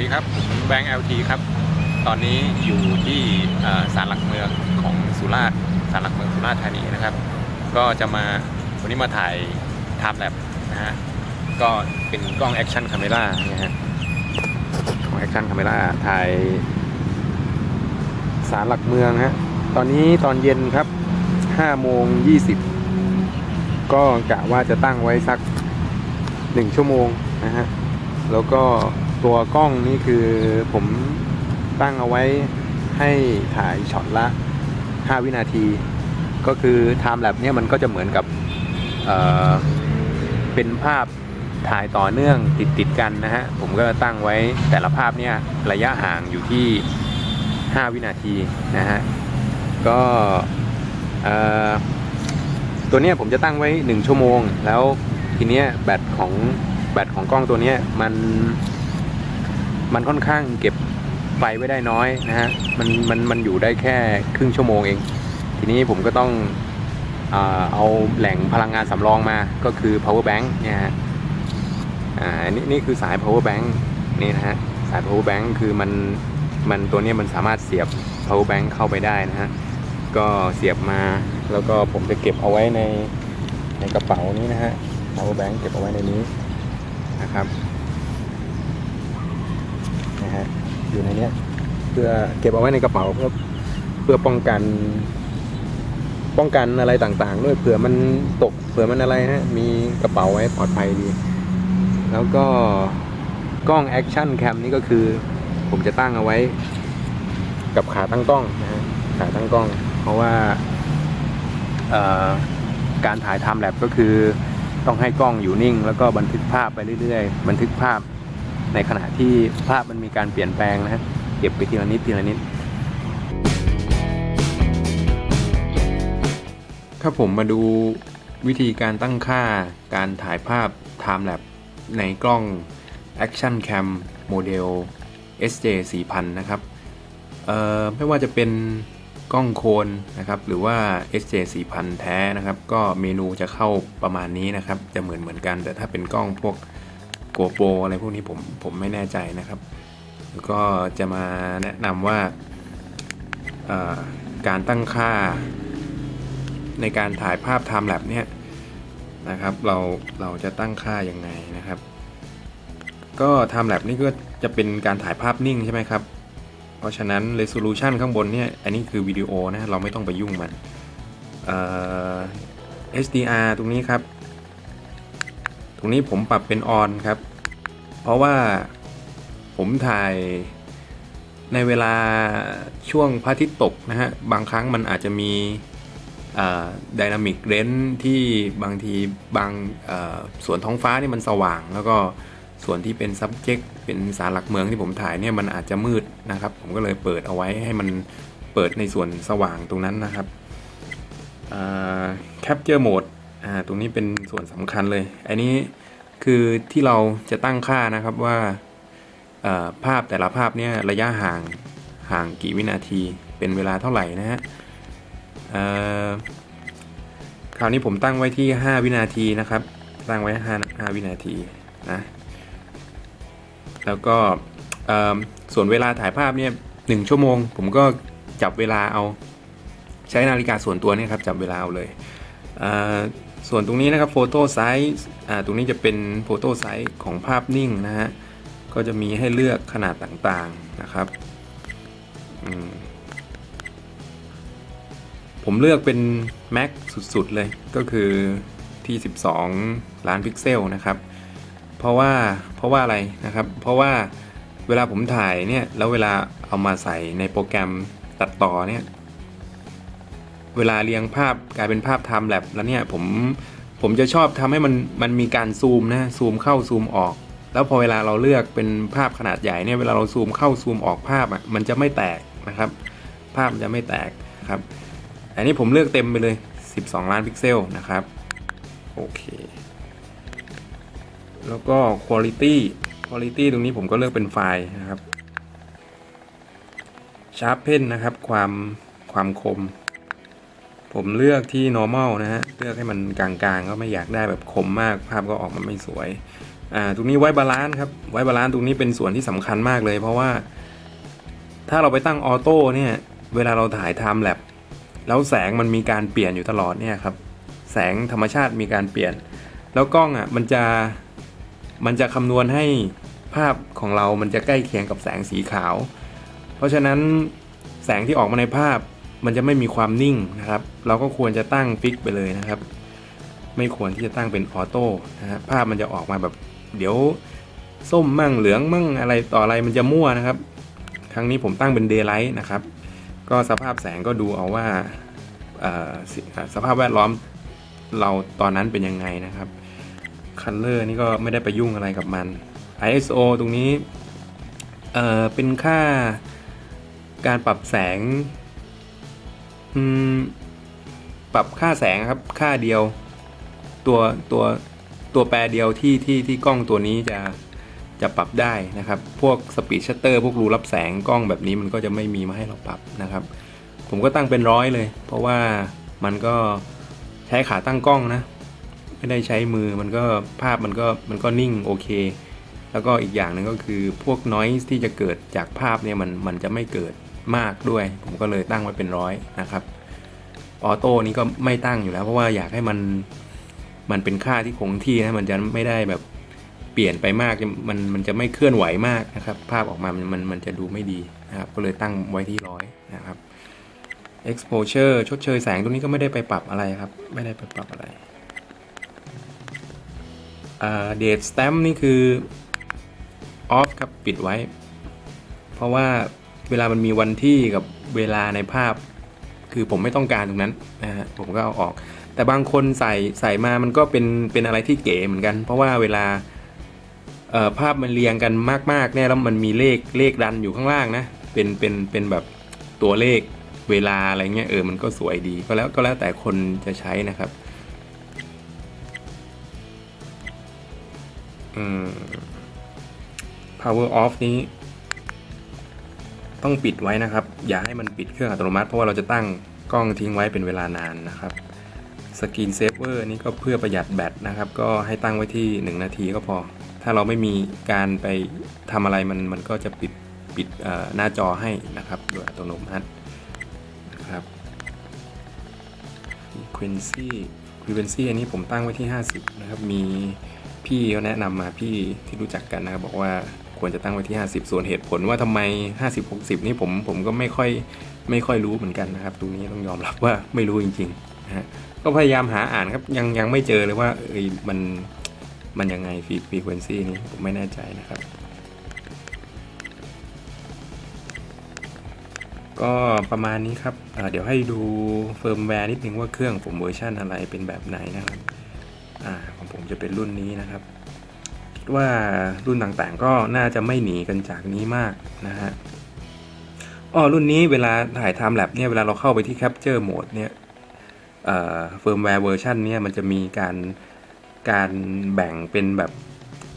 ดีครับผมแบงค์ LT ครับ ตอนนี้อยู่ที่ศาลหลักเมืองของสุราษฎร์ศาลหลักเมืองสุราษฎร์ธานีนะครับ ก็จะมาวันนี้มาถ่าย Time Lab นะฮะก็เป็นกล้อง Action Camera นะฮะกล้อง Action Camera ถ่ายศาลหลักเมืองฮะตอนนี้ตอนเย็นครับ5โมง20 ก็กะว่าจะตั้งไว้สัก 1 ชั่วโมงนะฮะแล้วก็ ตัวกล้องนี่คือผมตั้งเอาไว้ให้ถ่ายช็อตละ 5 วินาที ก็คือ time lapse เนี่ยมันก็จะเหมือนกับเเป็นภาพถ่ายต่อเนื่องติดติดกันนะฮะ ผมก็ตั้งไว้แต่ละภาพเนี่ยระยะห่างอยู่ที่ 5 วินาทีนะฮะ ก็ตัวเนี้ยผมจะตั้งไว้ 1 ชั่วโมง แล้วทีเนี้ยแบตของแบตของกล้องตัวเนี้ยมัน มันค่อนข้างเก็บไฟไว้ได้น้อยนะฮะมันมันมันอยู่ได้แค่ครึ่งชั่วโมงเอง ทีนี้ผมก็ต้องเอาแหล่งพลังงานสำรองมาก็คือ power bank เนี่ยฮะอ่านี่นี่คือสาย power bank นี่นะฮะสาย power bank คือมันมันตัวนี้มันสามารถเสียบ power bank เข้าไปได้นะฮะก็เสียบมาแล้วก็ผมจะเก็บเอาไว้ในในกระเป๋านี้นะฮะ power bank เก็บเอาไว้ในนี้นะครับ นะฮะอยู่ในนี้เพื่อเก็บเอาไว้ในกระเป๋าเพื่อเพื่อป้องกัน ป้องกันอะไรต่างๆ ด้วยเผื่อมันตกเผื่อมันอะไรนะมีกระเป๋าไว้ปลอดภัยดี แล้วก็กล้องแอคชั่นแคมนี่ก็คือ ผมจะตั้งเอาไว้ กับขาตั้งกล้องนะฮะขาตั้งกล้อง เพราะว่าการถ่ายทำแลบก็คือต้องให้กล้องอยู่นิ่ง แล้วก็บันทึกภาพไปเรื่อยๆ บันทึกภาพ ในขณะที่ภาพมันมีการเปลี่ยนแปลงนะฮะเก็บไปทีละนิดทีละนิด ถ้าผมมาดูวิธีการตั้งค่าการถ่ายภาพ Time l a p ในกล้อง Action Cam โมเดล SJ 4000 นะครับ เอ่อ ไม่ว่าจะเป็นกล้องโคนนะครับ หรือว่า SJ 4000 แท้นะครับ ก็เมนูจะเข้าประมาณนี้นะครับ จะเหมือนเหมือนกัน แต่ถ้าเป็นกล้องพวก GoPro อะไรพวกนี้ผมผมไม่แน่ใจนะครับแล้วก็จะมาแนะนำว่าการตั้งค่า ในการถ่ายภาพ Time Lapse เนี่ยนะครับเราเราจะตั้งค่ายังไงนะครับ ก็ Time Lapse นี่ก็จะเป็นการถ่ายภาพนิ่งใช่ไหมครับ เพราะฉะนั้น Resolution ข้างบนเนี่ยอันนี้คือวิดีโอนะเราไม่ต้องไปยุ่งมันเอ่อ HDR ตรงนี้ครับ ตรงนี้ผมปรับเป็น on ครับ เพราะว่าผมถ่ายในเวลาช่วงพระอาทิตย์ตกนะฮะ บางครั้งมันอาจจะมีดินามิกเรนที่บางทีบางส่วนท้องฟ้านี่มันสว่าง แล้วก็ส่วนที่เป็น subject เป็นสารหลักเมืองที่ผมถ่ายเนี่ยมันอาจจะมืดนะครับ ผมก็เลยเปิดเอาไว้ให้มันเปิดในส่วนสว่างตรงนั้นนะครับ capture mode อ่าตรงนี้เป็นส่วนสำคัญเลย อันนี้คือที่เราจะตั้งค่านะครับว่าภาพแต่ละภาพเนี่ยระยะห่างห่างกี่วินาทีเป็นเวลาเท่าไหร่นะฮะคราวนี้ผมตั้งไว้ที่ 5 วินาทีนะครับ ตั้งไว้ 5 5 วินาทีนะแล้วก็ส่วนเวลาถ่ายภาพเนี่ยหชั่วโมง ผมก็จับเวลาเอา ใช้นาฬิกาส่วนตัวเนี่ยครับจับเวลาเอาเลยอ่อ ส่วนตรงนี้นะครับโฟโต้ไซส์ตรงนี้จะเป็นโฟโต้ไซส์ของภาพนิ่งนะฮะ ก็จะมีให้เลือกขนาดต่างๆนะครับมผมเลือกเป็น Max สุดๆ เลย ก็คือที่ 12 ล้านพิกเซลนะครับ เพราะว่าเพราะว่าอะไรนะครับ เพราะว่าเวลาผมถ่ายเนี่ย แล้วเวลาเอามาใส่ในโปรแกรมตัดต่อเนี่ย เวลาเรียงภาพกลายเป็นภาพ time lapse แล้วเนี่ยผมผมจะชอบทำให้มันมันมีการซูมนะซูมเข้าซูมออก แล้วพอเวลาเราเลือกเป็นภาพขนาดใหญ่เนี่ยเวลาเราซูมเข้าซูมออกภาพอะมันจะไม่แตกนะครับ ภาพมันจะไม่แตกครับอันนี้ผมเลือกเต็มไปเลย 12 ล้านพิกเซลนะครับโอเคแล้วก็ Quality Quality ตรงนี้ผมก็เลือกเป็นไฟล์นะครับ Sharpen นะครับ ความความคม ผมเลือกที่ normal นะฮะ เลือกให้มันกลางๆ ก็ไม่อยากได้แบบคมมาก ภาพก็ออกมาไม่สวย อ่า ตรงนี้ไว้บาลานซ์ครับ ไว้บาลานซ์ตรงนี้เป็นส่วนที่สำคัญมากเลย เพราะว่า ถ้าเราไปตั้งออโต้เนี่ย เวลาเราถ่ายไทม์แลปแล้วแสงมันมีการเปลี่ยนอยู่ตลอดเนี่ยครับ แสงธรรมชาติมีการเปลี่ยน แล้วกล้องอะมันจะ มันจะคำนวณให้ภาพของเรามันจะใกล้เคียงกับแสงสีขาว เพราะฉะนั้นแสงที่ออกมาในภาพ มันจะไม่มีความนิ่งนะครับ เราก็ควรจะตั้งฟิกไปเลยนะครับ ไม่ควรที่จะตั้งเป็นออโต้นะฮะภาพมันจะออกมาแบบ เดี๋ยวส้มมั่งเหลืองมั่งอะไรต่ออะไรมันจะมั่วนะครับ ครั้งนี้ผมตั้งเป็นเดย์ไลท์นะครับ ก็สภาพแสงก็ดูเอาว่าสสภาพแวดล้อมเราตอนนั้นเป็นยังไงนะครับคัลเลอร์นี่ก็ไม่ได้ไปยุ่งอะไรกับมัน ISO ตรงนี้เเป็นค่าการปรับแสง อืม ปรับค่าแสงครับ ค่าเดียว ตัวตัวตัวแปรเดียวที่ที่ที่กล้องตัวนี้จะจะปรับได้นะครับ พวกสปีดชัตเตอร์พวกรูรับแสงกล้องแบบนี้มันก็จะไม่มีมาให้เราปรับนะครับ ผมก็ตั้งเป็นร้อยเลย เพราะว่ามันก็ใช้ขาตั้งกล้องนะ ไม่ได้ใช้มือมันก็ภาพมันก็มันก็นิ่งโอเค แล้วก็อีกอย่างหนึ่งก็คือพวกน้อยที่จะเกิดจากภาพเนี่ยมันมันจะไม่เกิด มากด้วย ผมก็เลยตั้งไว้เป็นร้อยนะครับออโต้นี้ก็ไม่ตั้งอยู่แล้ว เพราะว่าอยากให้มันมันเป็นค่าที่คงที่นะมันจะไม่ได้แบบเปลี่ยนไปมากมันมันจะไม่เคลื่อนไหวมากนะครับ ภาพออกมามันมันมันจะดูไม่ดีนะครับก็เลยตั้งไว้ที่ร้อยนะครับ exposure ชดเชยแสงตรงนี้ก็ไม่ได้ไปปรับอะไรครับ ไม่ได้ไปปรับอะไรอ่า date stamp นี่คือ off ครับปิดไว้ เพราะว่า เวลามันมีวันที่กับเวลาในภาพ คือผมไม่ต้องการตรงนั้นนะฮะผมก็เอาออก แต่บางคนใส่ใส่มามันก็เป็นเป็นอะไรที่เก๋เหมือนกัน เพราะว่าเวลาภาพมันเรียงกันมากๆเนี่ยแล้วมันมีเลขเลขดันอยู่ข้างล่างนะเป็นเป็นเป็นแบบตัวเลขเวลาอะไรเงี้ยเออมันก็สวยดีก็แล้วก็แล้วแต่คนจะใช้นะครับอืม power off นี้ ต้องปิดไว้นะครับ อย่าให้มันปิดเครื่องอัตโนมัติ เพราะว่าเราจะตั้งกล้องทิ้งไว้เป็นเวลานานนะครับสกรีนเซฟเวอร์นี่ก็เพื่อประหยัดแบตนะครับ ก็ให้ตั้งไว้ที่ 1 นาทีก็พอ ถ้าเราไม่มีการไปทำอะไรมันมันก็จะปิดปิดหน้าจอให้นะครับ โดยอัตโนมัตินะครับ frequency frequency อันนี้ผมตั้งไว้ที่ 50 นะครับ มีพี่เขาแนะนำมาพี่ที่รู้จักกันนะครับบอกว่า ควรจะตั้งไว้ที่ 50 ส่วนเหตุผลว่าทำไม 50 60 นี่ผมผมก็ไม่ค่อยไม่ค่อยรู้เหมือนกันนะครับตรงนี้ต้องยอมรับว่าไม่รู้จริงๆนะฮะก็พยายามหาอ่านครับยังยังไม่เจอเลยว่าเอยมันมันยังไงฟีฟีเควนซีนี้ผมไม่แน่ใจนะครับ ก็ประมาณนี้ครับอ่าเดี๋ยวให้ดูเฟิร์มแวร์นิดนึงว่าเครื่องผมเวอร์ชันอะไรเป็นแบบไหนนะครับ อ่าของผมจะเป็นรุ่นนี้นะครับ ว่ารุ่นต่างๆก็น่าจะไม่หนีกันจากนี้มากนะฮะอ้อรุ่นนี้เวลาถ่าย Time Lapse เนี่ยเวลาเราเข้าไปที่ Capture Mode เนี่ยเฟิร์มแวร์เวอร์ชันเนี่ยมันจะมีการการแบ่งเป็นแบบ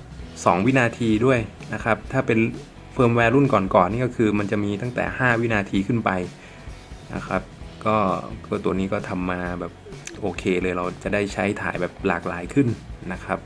2 วินาทีด้วยนะครับ ถ้าเป็นเฟิร์มแวร์รุ่นก่อนๆนี่ก็คือมันจะมีตั้งแต่ 5 วินาทีขึ้นไปนะครับก็ก็ตัวนี้ก็ทำมาแบบโอเคเลยเราจะได้ใช้ถ่ายแบบหลากหลายขึ้นนะครับ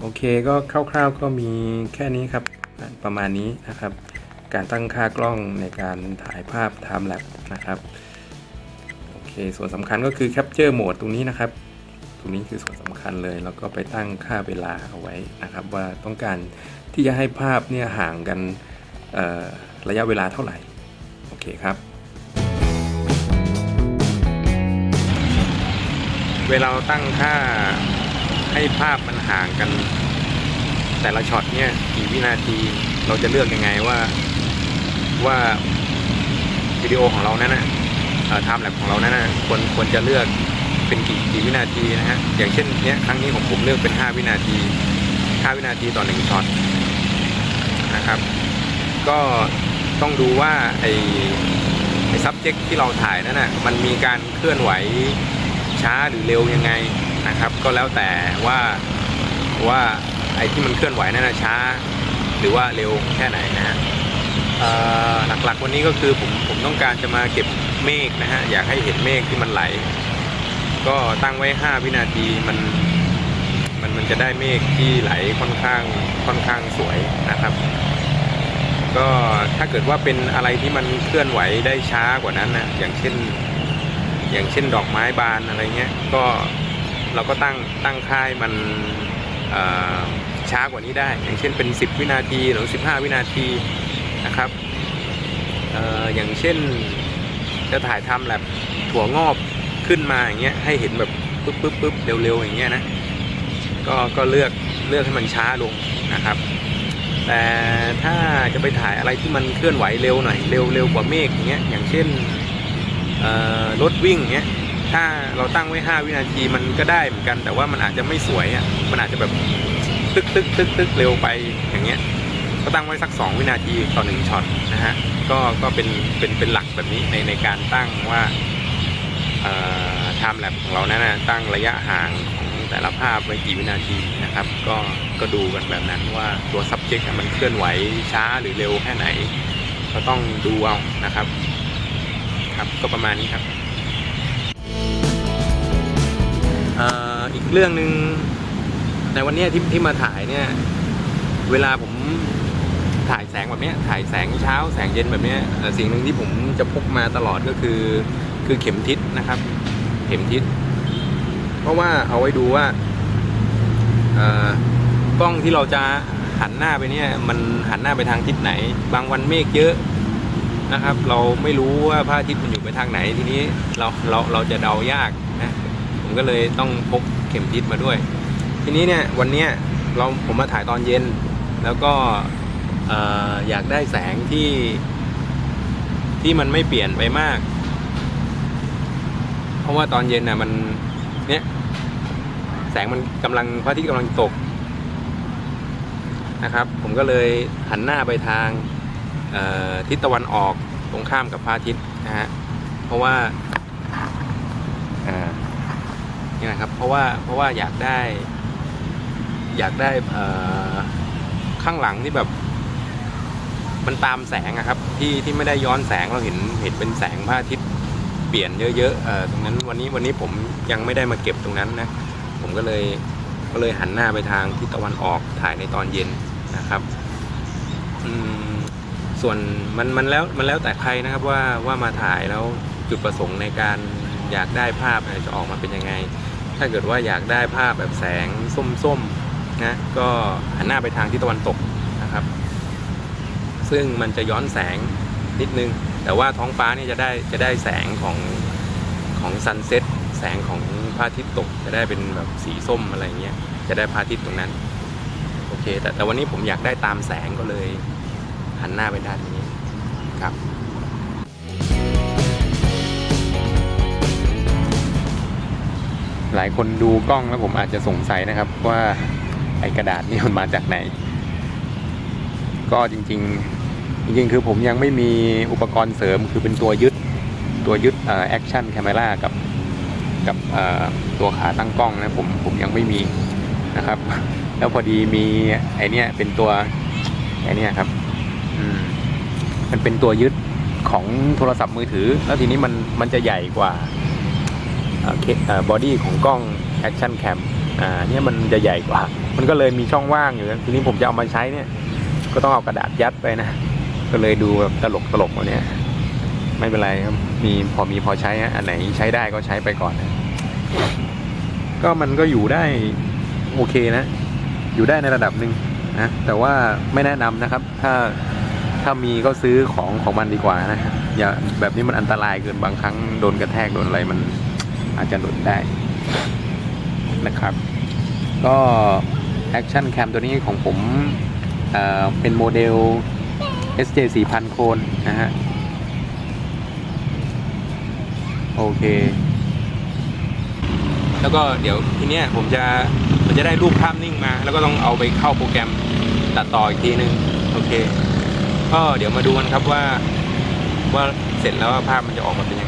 โอเคก็คร่าวๆก็มีแค่นี้ครับประมาณนี้นะครับ การตั้งค่ากล้องในการถ่ายภาพ time lapse นะครับโอเคส่วนสำคัญก็คือ capture mode ตรงนี้นะครับ ตรงนี้คือส่วนสำคัญเลย แล้วก็ไปตั้งค่าเวลาเอาไว้นะครับ ว่าต้องการที่จะให้ภาพเนี่ยห่างกันระยะเวลาเท่าไหร่โอเคครับ เวลาเราตั้งค่า ให้ภาพมันห่างกัน แต่ละช็อตเนี่ยกี่วินาทีเราจะเลือกยังไงว่าว่าวิดีโอของเรานั้นนะไทม์แลปของเรานั้นนะควรควรจะเลือกเป็นกี่กี่วินาทีนะฮะอย่างเช่นเนี้ยครั้งนี้ของผมเลือกเป็น 5 วินาที 5 วินาทีต่อหนึ่งช็อตนะครับ ก็ต้องดูว่าไอไอ subject ที่เราถ่ายนั้นนะมันมีการเคลื่อนไหวช้าหรือเร็วยังไง นะครับ ก็แล้วแต่ว่าว่าไอ้ที่มันเคลื่อนไหวนั้นช้า หรือว่าเร็วแค่ไหนนะฮะหลักๆวันนี้ก็คือผมผมต้องการจะมาเก็บเมฆนะฮะอยากให้เห็นเมฆที่มันไหล ก็ตั้งไว้ 5 วินาทีมันมันมันจะได้เมฆที่ไหลค่อนข้างค่อนข้างสวยนะครับ ก็ถ้าเกิดว่าเป็นอะไรที่มันเคลื่อนไหวได้ช้ากว่านั้นนะอย่างเช่น อย่างเช่นดอกไม้บานอะไรเงี้ยก็ เราก็ตั้งตั้งค่ายมันช้ากว่านี้ได้ อย่างเช่นเป็น 10 วินาทีหรือ 15 วินาทีนะครับออย่างเช่นจะถ่ายทำแบบถั่วงอกขึ้นมาอย่างเงี้ยให้เห็นแบบปึ๊บปึ๊บปึ๊บเร็วๆอย่างเงี้ยนะก็ก็เลือกเลือกให้มันช้าลงนะครับ แต่ถ้าจะไปถ่ายอะไรที่มันเคลื่อนไหวเร็วหน่อยเร็วเร็วกว่าเมฆอย่างเงี้ยอย่างเช่นรถวิ่งเงี้ย ถ้าเราตั้งไว้ 5 วินาทีมันก็ได้เหมือนกัน แต่ว่ามันอาจจะไม่สวยอะมันอาจจะแบบตึกตึกตึกตึกเร็วไปอย่างเงี้ยก็ตั้งไว้สัก 2 วินาทีต่อหนึ่งช็อตนะฮะก็ก็เป็นเป็นเป็นหลักแบบนี้ในในการตั้งว่าเอ่อไทม์แลปของเรานั้นนะตั้งระยะห่างของแต่ละภาพไว้กี่วินาทีนะครับ ก็ก็ดูกันแบบนั้นว่าตัว subject มันเคลื่อนไหวช้าหรือเร็วแค่ไหน ก็ต้องดูเอานะครับ ครับก็ประมาณนี้ครับ อีกเรื่องหนึ่งในวันนี้ที่ที่มาถ่ายเนี่ย เวลาผมถ่ายแสงแบบนี้ถ่ายแสงเช้าแสงเย็นแบบนี้สิ่งหนึ่งที่ผมจะพกมาตลอดก็คือ คือเข็มทิศนะครับ เข็มทิศ เพราะว่าเอาไว้ดูว่ากล้องที่เราจะหันหน้าไปเนี่ยมันหันหน้าไปทางทิศไหน บางวันเมฆเยอะนะครับ เราไม่รู้ว่าพระอาทิตย์มันอยู่ไปทางไหนทีนี้เราเราเราจะเดายากนะ ผมก็เลยต้องพกเข็มทิศมาด้วย ทีนี้เนี่ยวันเนี้ยเราผมมาถ่ายตอนเย็น แล้วก็เอ่อยากได้แสงที่ที่มันไม่เปลี่ยนไปมาก เพราะว่าตอนเย็นน่ะมันเนี่ยแสงมันกำลังพระอาทิตย์กำลังตกนะครับ ผมก็เลยหันหน้าไปทางทิศตะวันออกตรงข้ามกับพระอาทิตย์นะฮะเพราะว่าอ่า นะครับ เพราะว่าเพราะว่าอยากได้ อยากได้ข้างหลังที่แบบ มันตามแสงอะครับ ที่ที่ไม่ได้ย้อนแสงเราเห็นเห็นเป็นแสงพระอาทิตย์เปลี่ยนเยอะๆตรงนั้นวันนี้วันนี้ผมยังไม่ได้มาเก็บตรงนั้นนะผมก็เลยก็เลยหันหน้าไปทางทิศตะวันออกถ่ายในตอนเย็นนะครับส่วนมันมันแล้วมันแล้วแต่ใครนะครับว่าว่ามาถ่ายแล้วจุดประสงค์ในการอยากได้ภาพจะออกมาเป็นยังไง ถ้าเกิดว่าอยากได้ภาพแบบแสงส้มๆนะก็หันหน้าไปทางทิศตะวันตกนะครับ ซึ่งมันจะย้อนแสงนิดนึง แต่ว่าท้องฟ้านี่จะได้จะได้แสงของของซันเซ็ตแสงของพระอาทิตย์ตก จะได้เป็นแบบสีส้มอะไรเงี้ยจะได้พระอาทิตย์ตรงนั้นโอเคแต่แต่วันนี้ผมอยากได้ตามแสงก็เลย หันหน้าไปด้านนี้ครับ หลายคนดูกล้องแล้วผมอาจจะสงสัยนะครับว่าไอกระดาษนี่มันมาจากไหน ก็จริง ๆ จริงๆ คือผมยังไม่มีอุปกรณ์เสริมคือเป็นตัวยึดตัวยึดแอคชั่นแคม r a กับกับตัวขาตั้งกล้องนะผมผมยังไม่มีนะครับ แล้วพอดีมีไอเนี้ยเป็นตัวไอเนี้ยครับมันเป็นตัวยึดของโทรศัพท์มือถือ แล้วทีนี้มันมันจะใหญ่กว่า บอดี้ของกล้องแอคชั่นแคมเนี่ยมันจะใหญ่กว่า มันก็เลยมีช่องว่างอยู่ทีนี้ผมจะเอามาใช้เนี่ย ก็ต้องเอากระดาษยัดไปนะ ก็เลยดูแบบตลกตลกวันนี้ยไม่เป็นไรครับ มีพอมีพอใช้อันไหนใช้ได้ก็ใช้ไปก่อนนะก็มันก็อยู่ได้โอเคนะ อยู่ได้ในระดับหนึ่งนะแต่ว่าไม่แนะนำนะครับ ถ้าถ้ามีก็ซื้อของของมันดีกว่านะอย่าแบบนี้มันอันตรายเกินบางครั้งโดนกระแทกโดนอะไรมัน อาจจะหลุดได้นะครับ ก็แอคชั่นแคมตัวนี้ของผมเเป็นโมเดล SJ 4000 โคนนะฮะ โอเค แล้วก็เดี๋ยวทีเนี้ยผมจะมันจะได้รูปภาพนิ่งมา แล้วก็ต้องเอาไปเข้าโปรแกรมตัดต่ออีกทีนึง โอเค ก็เดี๋ยวมาดูกันครับว่า ว่าเสร็จแล้วภาพมันจะออกมาเป็นยังไง